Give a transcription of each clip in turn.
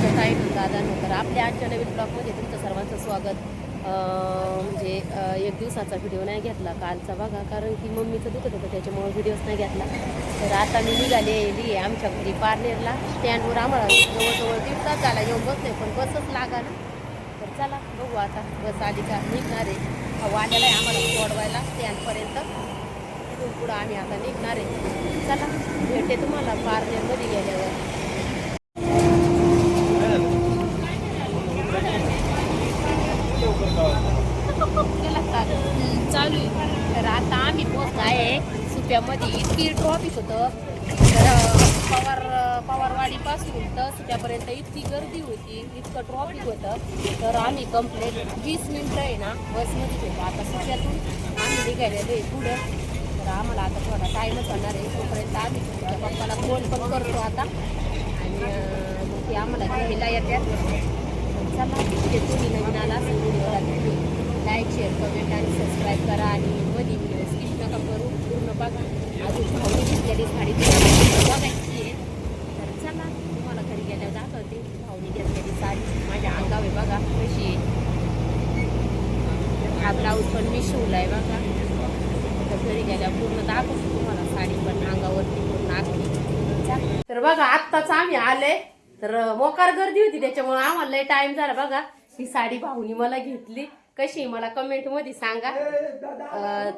आमच्या ताईनं दादा नोकर आपल्या आजच्या नवीन ब्लॉगमध्ये तुमचं सर्वांचं स्वागत. म्हणजे एक दिवसाचा व्हिडिओ नाही घेतला कालचा बघा कारण की मम्मीचं दुखत होतं त्याच्यामुळे व्हिडिओच नाही घेतला. तर आता मी निघालेली आहे आमच्या घरी पार्लरला. स्टँडवर आम्हाला जवळजवळ दीड तास झाला येऊन बसले पण बसच लागा ना. तर चला बघू आता बस आली का निघणार आहे. वाल्याला आहे आम्हाला सोडवायला स्टँडपर्यंत तिथून पुढं आम्ही आता निघणार आहे. चला भेटते तुम्हाला पार्लरमध्ये गेल्यावर. गेला चालू आहे. तर आता आम्ही पोहोचत आहे सुप्यामध्ये. इतकी ट्रॉफिक होतं. तर पवार पवारवाडीपासून तर सुप्यापर्यंत इतकी गर्दी होती. इतकं ट्रॉफिक होतं. तर आम्ही कंप्लेट वीस मिनटं आहे ना बसमध्ये होतो आता सुप्यातून आम्ही निघायला आहे पुढं. तर आम्हाला आता थोडा टाईमच होणार आहे. तोपर्यंत आम्ही पप्पाला फोन पण करतो आता. आणि ते आम्हाला घ्यायला येतात. चला ते तुम्ही नवीन आला असेल व्हिडिओला तुम्ही लाईक शेअर कमेंट आणि सबस्क्राईब करा आणि मध्ये व्हिडिओ स्किप नका करू. पूर्ण बघा. अजून भाऊनी घेतलेली साडी बघायची आहे. तर चला तुम्हाला घरी गेल्यावर दाखवते. भाऊनी घेतलेली साडी. माझ्या अंगावे बघा. कशी आहे. हा ब्लाऊज पण मी शिवलाय बघा. तर घरी गेल्यावर पूर्ण दाखवतो तुम्हाला. साडी पण अंगावरती पूर्ण आखली तर बघा आत्ताच आम्ही आले. तर मोकार गर्दी होती त्याच्यामुळे आम्हाला लय झाला बघा. ही साडी भाऊनी मला घेतली. कशी मला कमेंटमध्ये सांगा.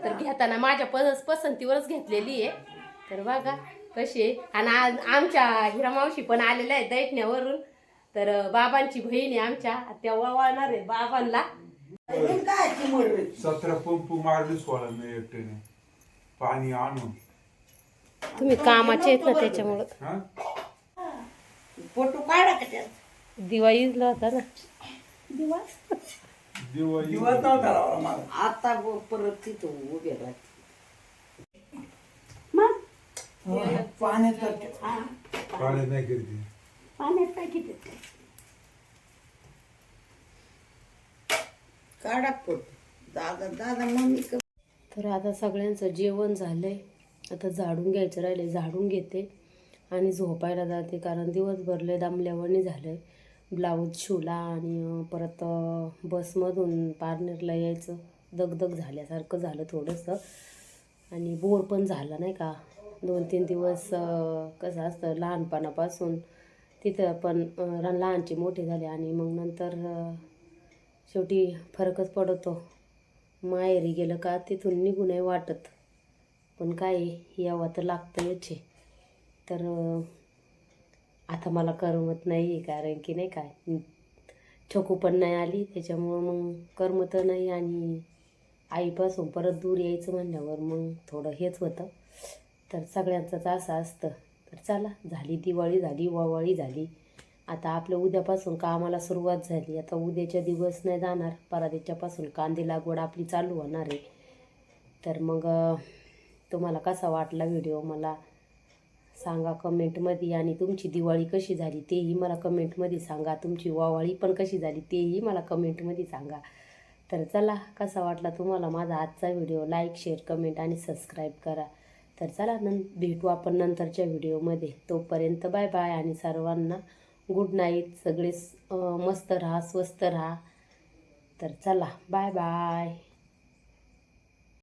तर घेताना माझ्या पस पसंतीवरच घेतलेली आहे. तर बघा कशी आहे? आणि आज आमच्या हिरा मावशी पण आलेल्या आहेत दैठण्यावरून तर बाबांची बहीण आहे आमच्या. त्या वळणार आहे बाबांना. सतरा पंप मारली सोळा मी एकट्याने. पाणी आणून. तुम्ही कामाचे आहेत ना त्याच्यामुळं. हा? फोटो काढा दिवाळीला होता ना. दिवाळी. आता परत तिथं उभे राहते. पाण्यात पाण्यात नाही करते पाण्यात काय किती काढा फोटो. दादा दादा मम्मी क- तर आता सगळ्यांचं जेवण झालंय. आता झाडून घ्यायचं राहिले झाडून घेते. आणि झोपायला जाते कारण दिवसभर लय दामल्यावणी झालंय. ब्लाऊज शिवला आणि परत बसमधून पारनेरला यायचं. दगदग झाल्यासारखं झालं थोडंसं. आणि बोर पण झालं नाही का? दोन तीन दिवस कसं असतं लहानपणापासून तिथं पण अं, लहानचे मोठे झाले आणि मग नंतर शेवटी फरकच पडतो. माहेरी गेलं का तिथून निघू नाही वाटत. पण काय यावं तर लागतं याचे तर आता मला करमत नाही आहे कारण की नाही काय छोकू पण नाही आली त्याच्यामुळं मग करमत नाही आणि आईपासून परत दूर यायचं म्हणल्यावर मग थोडं हेच होतं. तर सगळ्यांचंच असं असतं. तर चला झाली दिवाळी झाली ववाळी झाली. आता आपल्या उद्यापासून कामाला सुरुवात झाली. आता उद्याच्या दिवस नाही जाणार. परादेच्यापासून कांदे लागवड आपली चालू होणार आहे. तर मग तुम्हाला कसा वाटला व्हिडिओ? मला सांगा कमेंटमध्ये. आणि तुमची दिवाळी कशी झाली तेही मला कमेंटमध्ये सांगा. तुमची वावाळी पण कशी झाली तेही मला कमेंटमध्ये सांगा. तर चला कसा वाटला तुम्हाला माझा आजचा व्हिडिओ? लाईक शेअर कमेंट आणि सबस्क्राईब करा. तर चला नं भेटू आपण नंतरच्या व्हिडिओमध्ये. तोपर्यंत बाय बाय आणि सर्वांना गुड नाईट सगळे मस्त राहा स्वस्त राहा. तर चला बाय बाय